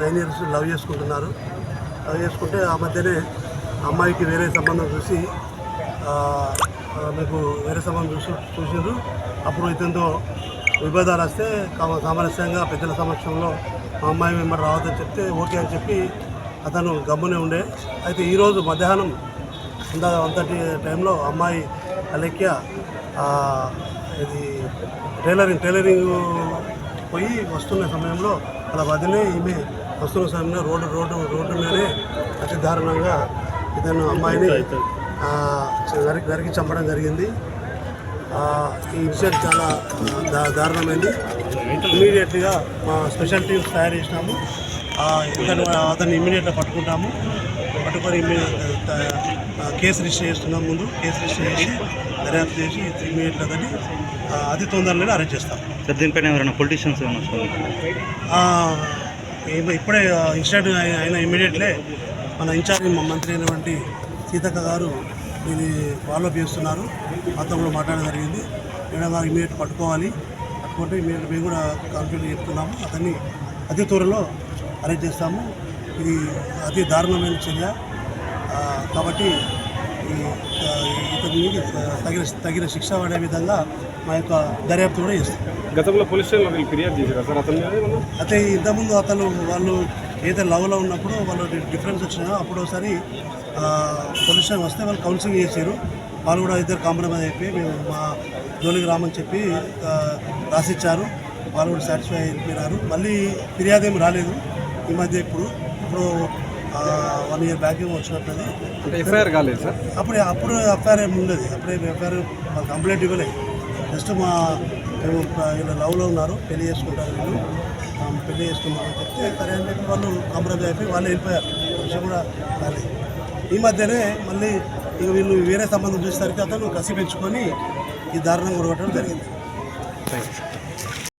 Nine years love చేసుకుంటున్నారు. Love చేసుకుంటే ఆ మధ్యనే అమ్మాయికి వేరే సంబంధం చూసి మీకు వేరే సంబంధం చూసి చూసారు అప్పుడు ఇతనితో విభేదాలు వస్తే సామరస్యంగా పెద్దల సమక్షంలో మా అమ్మాయి మిమ్మల్ని రావద్దని చెప్తే ఓకే అని చెప్పి అతను గమ్మునే ఉండే. అయితే ఈరోజు మధ్యాహ్నం అంత అంతటి టైంలో అమ్మాయి అలెక్య ఇది టైలరింగ్ టైలరింగ్ పోయి వస్తున్న సమయంలో అలా వదిలే ఈమె వస్తున్న సమయంలో రోడ్డు రోడ్డు రోడ్డు మీదనే అతి దారుణంగా ఇతను అమ్మాయిని నరికి నరికి చంపడం జరిగింది. ఈ ఇన్సిడెంట్ చాలా దా దారుణమైంది. ఇమీడియట్గా మా స్పెషల్ టీమ్స్ తయారు చేసినాము. ఇతను అతన్ని ఇమీడియట్గా పట్టుకుంటాము. పట్టుకొని కేసు రిజిస్టర్ చేస్తున్నాం ముందు. కేసు రిజిస్టర్ చేసి దర్యాప్తు చేసి ఇమీడియట్గా అతన్ని అతి తొందరలోనే అరెస్ట్ చేస్తాం సార్ దీనిపైన ఎవరైనా పొలిటీషియన్స్ ఇప్పుడే ఇన్సిడెంట్ అయిన ఇమీడియట్లే మన ఇన్ఛార్జ్ మ- మంత్రి అయినటువంటి సీతక్క గారు ఇది ఫాలో చేస్తున్నారు. అతను మాట్లాడడం జరిగింది. మేడం గారు ఇమీడియట్ పట్టుకోవాలి. పట్టుకుంటే ఇమీడియట్ మేము కూడా కాన్ఫిడెంట్ చెప్తున్నాము. అతన్ని అతి త్వరలో అరెస్ట్ చేస్తాము. ఇది అతి దారుణమైన చర్య. కాబట్టి ఇతనికి తగిన తగిన శిక్ష పడే విధంగా మా యొక్క దర్యాప్తు కూడా చేస్తాం. గతంలో పోలీస్ స్టేషన్లో ఫిర్యాదు చేశారు సార్? అతని? అయితే ఇంతకుముందు అతను వాళ్ళు ఏదైతే లవ్లో ఉన్నప్పుడు వాళ్ళు డిఫరెన్స్ వచ్చినాయో అప్పుడు ఒకసారి పోలీస్ స్టేషన్ వస్తే వాళ్ళు కౌన్సిలింగ్ చేశారు. వాళ్ళు కూడా ఇద్దరు కాంప్రమైజ్ అయిపోయి మేము మా జోలికి రామని చెప్పి రాసిచ్చారు. వాళ్ళు కూడా సాటిస్ఫై అయిపోయినారు. మళ్ళీ ఫిర్యాదు ఏమి రాలేదు. ఈ మధ్య ఇప్పుడు ఇప్పుడు వన్ ఇయర్ బ్యాక్ వచ్చినట్టుంది. అంటే ఎఫ్ఐఆర్ కాలేదు సార్? అప్పుడు అప్పుడు ఎఫ్ఐఆర్ ఏమి ఉండదు. అప్పుడే ఎఫ్ఐఆర్ వాళ్ళు కంప్లైంట్ ఇవ్వలేదు జస్ట్ మా మేము వీళ్ళు లవ్లో ఉన్నారు పెళ్ళి చేసుకుంటారు వీళ్ళు. పెళ్ళి చేసుకున్నారని చెప్తే సరే అని చెప్పి వాళ్ళు కాంప్రమైజ్ అయిపోయి వాళ్ళు వెళ్ళిపోయారు. విషయం కూడా రాలేదు ఈ మధ్యనే మళ్ళీ ఇక వీళ్ళు వేరే సంబంధం చూసేసరికి అతను కసి పెంచుకొని ఈ దారుణంగా కొట్టడం జరిగింది. Thank you